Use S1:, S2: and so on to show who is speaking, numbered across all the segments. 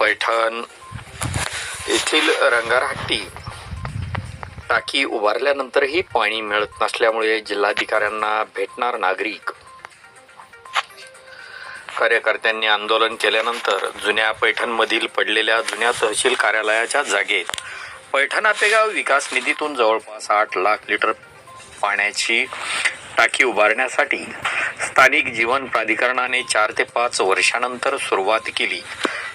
S1: पैठण. येथील रंगारहट्टी टाकी उभारल्यानंतरही पाणी मिळत नसल्यामुळे जिल्हाधिकाऱ्यांना भेटणार नागरिक. कार्यकर्त्यांनी आंदोलन केल्यानंतर जुन्या पैठणमधील पडलेल्या जुन्या तहसील कार्यालयाच्या जागेत पैठण आपेगाव विकास निधीतून जवळपास आठ लाख लिटर पाण्याची टाकी उभारण्यासाठी स्थानिक जीवन प्राधिकरणाने चार ते पाच वर्षानंतर सुरुवात केली.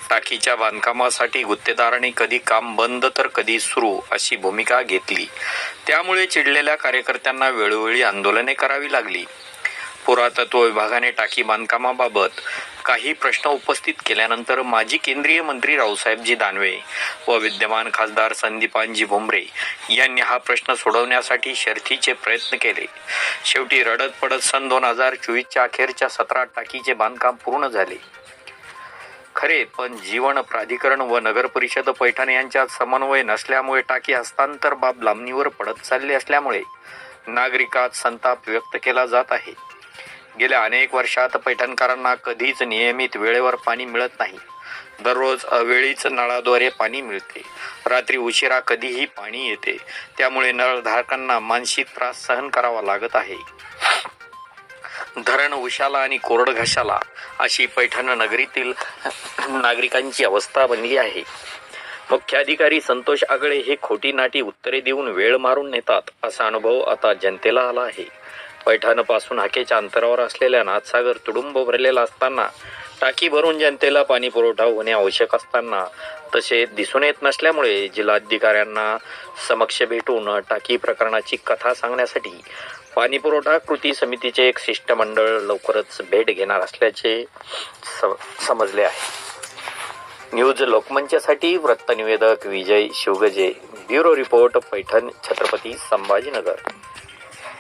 S1: टाकीच्या बांधकामासाठी गुत्तेदारांनी कधी काम बंद तर कधी सुरू अशी भूमिका घेतली. त्यामुळे चिडलेल्या कार्यकर्त्यांना वेळोवेळी आंदोलने करावी लागली. पुरातत्व विभागाने टाकी बांधकामाबाबत काही प्रश्न उपस्थित केल्यानंतर माजी केंद्रीय मंत्री रावसाहेबजी दानवे व विद्यमान खासदार संदीपानजी भुमरे यांनी हा प्रश्न सोडवण्यासाठी शर्थीचे प्रयत्न केले. शेवटी रडत पडत सन दोन हजार चोवीसच्या अखेरच्या सतरा टाकीचे बांधकाम पूर्ण झाले. खरे पण जीवन प्राधिकरण व नगर परिषद पैठण यांच्यात समन्वय नसल्यामुळे टाकी हस्तांतर बाब लांबणीवर पडत चालली असल्यामुळे नागरिकात संताप व्यक्त केला जात आहे. गेल्या अनेक वर्षात पैठणकरांना कधीच नियमित वेळेवर पाणी मिळत नाही. दररोज अवेळीच नळाद्वारे पाणी मिळते. रात्री उशिरा कधीही पाणी येते. त्यामुळे नळधारकांना मानसिक त्रास सहन करावा लागत आहे. धरण उशाला आणि कोरड घशाला अशी पैठण नगरीतील नागरिकांची अवस्था बनली आहे. मुख्याधिकारी संतोष आगळे हे खोटी नाटी उत्तरे देऊन वेळ मारून नेतात असा अनुभव आता जनतेला आला आहे. पैठणपासून हाकेच्या अंतरावर असलेल्या नाथसागर तुडुंब भरलेला असताना टाकी भरून जनतेला पाणी पुरवठा होणे आवश्यक असताना तसे दिसून येत नसल्यामुळे जिल्हाधिकाऱ्यांना समक्ष भेटून टाकी प्रकरणाची कथा सांगण्यासाठी पाणी पुरवठा कृती समितीचे एक शिष्टमंडळ लवकरच भेट घेणार असल्याचे समजले आहे. न्यूज लोकमंचासाठी वृत्तनिवेदक विजय शिवगजे ब्युरो रिपोर्ट पैठण छत्रपती संभाजीनगर.